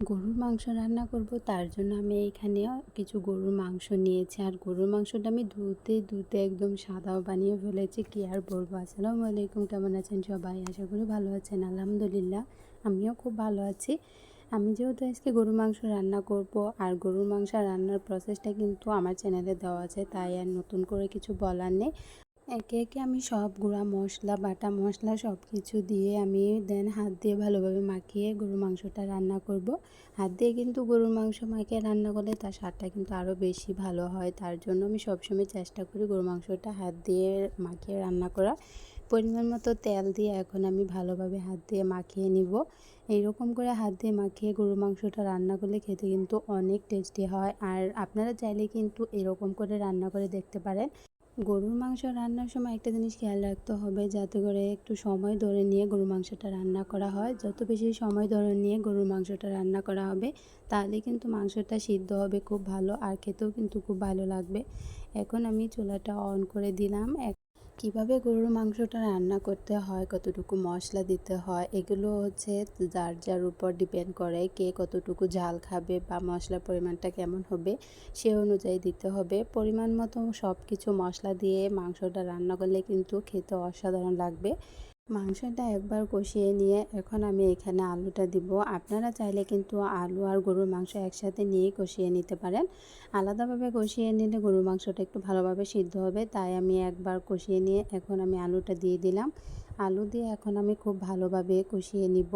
গরুর মাংস রান্না করব, তার জন্য আমি এখানে কিছু গরুর মাংস নিয়েছি। আর গরুর মাংসটা আমি ধুতে ধুতে একদম সাদাও বানিয়ে ফেলেছি। কি আর বলব? আসসালামু আলাইকুম, কেমন আছেন সবাই? আশা করি ভালো আছেন, আলহামদুলিল্লাহ। আমিও খুব ভালো আছি। আমি যেহেতু আজকে গরুর মাংস রান্না করব, আর গরুর মাংস রান্নার প্রসেসটা কিন্তু আমার চ্যানেলে দেওয়া আছে, তাই আর নতুন করে কিছু বলার নেই। একে একে আমি সব গুঁড়া মশলা, বাটা মশলা সব কিছু দিয়ে আমি দেন হাত দিয়ে ভালোভাবে মাখিয়ে গরুর মাংসটা রান্না করব। হাত দিয়ে কিন্তু গরুর মাংস মাখিয়ে রান্না করলে তার স্বাদটা কিন্তু আরও বেশি ভালো হয়। তার জন্য আমি সবসময় চেষ্টা করি গরুর মাংসটা হাত দিয়ে মাখিয়ে রান্না করা পরিমাণ মতো তেল দিয়ে এখন আমি ভালোভাবে হাত দিয়ে মাখিয়ে নিব। এইরকম করে হাত দিয়ে মাখিয়ে গরুর মাংসটা রান্না করলে খেতে কিন্তু অনেক টেস্টি হয়। আর আপনারা চাইলে কিন্তু এরকম করে রান্না করে দেখতে পারেন। গরুর মাংস রান্নার সময় একটা জিনিস খেয়াল রাখতে হবে যাতে করে একটু সময় ধরে নিয়ে গরুর মাংসটা রান্না করা হয়। যত বেশি সময় ধরে নিয়ে গরুর মাংসটা রান্না করা হবে, তাহলে কিন্তু মাংসটা সিদ্ধ হবে খুব ভালো আর খেতেও কিন্তু খুব ভালো লাগবে। এখন আমি চুলাটা অন করে দিলাম। কীভাবে গরুর মাংসটা রান্না করতে হয়, কতটুকু মশলা দিতে হয়, এগুলো হচ্ছে যার যার উপর ডিপেন্ড করে কে কতটুকু ঝাল খাবে বা মশলার পরিমাণটা কেমন হবে সে অনুযায়ী দিতে হবে। পরিমাণ মতো সব কিছু মশলা দিয়ে মাংসটা রান্না করলে কিন্তু খেতে অসাধারণ লাগবে। মাংসটা একবার কষিয়ে নিয়ে এখন আমি এখানে আলুটা দিব। আপনারা চাইলে কিন্তু আলু আর গরুর মাংস একসাথে নিয়ে কষিয়ে নিতে পারেন। আলাদাভাবে কষিয়ে নিলে গরুর মাংসটা একটু ভালোভাবে সিদ্ধ হবে, তাই আমি একবার কষিয়ে নিয়ে এখন আমি আলুটা দিয়ে দিলাম। আলু দিয়ে এখন আমি খুব ভালোভাবে কষিয়ে নিব।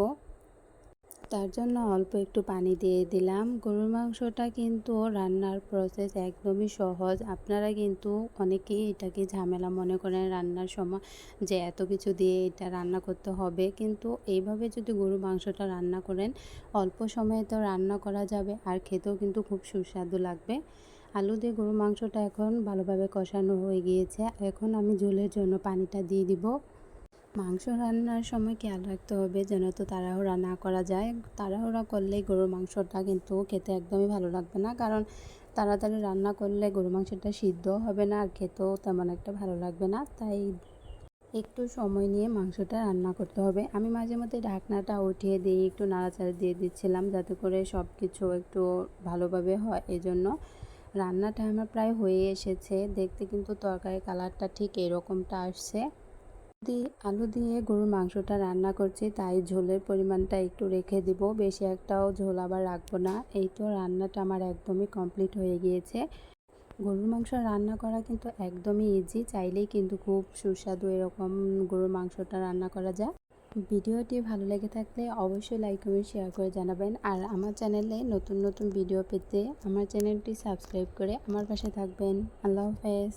তার জন্য অল্প একটু পানি দিয়ে দিলাম। গরুর মাংসটা কিন্তু রান্নার প্রসেস একদমই সহজ। আপনারা কিন্তু অনেকেই এটাকে ঝামেলা মনে করেন রান্নার সময় যে এত কিছু দিয়ে এটা রান্না করতে হবে। কিন্তু এইভাবে যদি গরুর মাংসটা রান্না করেন, অল্প সময়ে তো রান্না করা যাবে আর খেতেও কিন্তু খুব সুস্বাদু লাগবে। আলু দিয়ে গরুর মাংসটা এখন ভালোভাবে কষানো হয়ে গিয়েছে। এখন আমি ঝোলের জন্য পানিটা দিয়ে দিব। মাংস রান্নার সময় খেয়াল রাখতে হবে যেন তো তাড়াহুড়া না করা যায়। তাড়াহুড়া করলেই গরুর মাংসটা কিন্তু খেতে একদমই ভালো লাগবে না। কারণ তাড়াতাড়ি রান্না করলে গরু মাংসটা সিদ্ধ হবে না আর খেতেও তেমন একটা ভালো লাগবে না। তাই একটু সময় নিয়ে মাংসটা রান্না করতে হবে। আমি মাঝে মধ্যে ঢাকনাটা উঠিয়ে দিয়ে একটু নাড়াচাড়া দিয়ে দিচ্ছিলাম যাতে করে সব কিছু একটু ভালোভাবে হয়। এজন্য রান্নাটা আমার প্রায় হয়ে এসেছে। দেখতে কিন্তু তরকারি কালারটা ঠিক এরকমটা আসছে। দিয়ে আলু দিয়ে গরুর মাংসটা রান্না করছি, তাই ঝোলের পরিমাণটা একটু রেখে দিব। বেশি একটাও ঝোল আবার রাখব না। এই তো রান্নাটা আমার একদমই কমপ্লিট হয়ে গিয়েছে। গরুর মাংস রান্না করা কিন্তু একদমই ইজি চাইলেই কিন্তু খুব সুস্বাদু এরকম গরুর মাংসটা রান্না করা যায়। ভিডিওটি ভালো লেগে থাকলে অবশ্যই লাইক কমেন্ট শেয়ার করে জানাবেন। আর আমার চ্যানেলে নতুন নতুন ভিডিও পেতে আমার চ্যানেলটি সাবস্ক্রাইব করে আমার পাশে থাকবেন। আল্লাহ হাফেজ।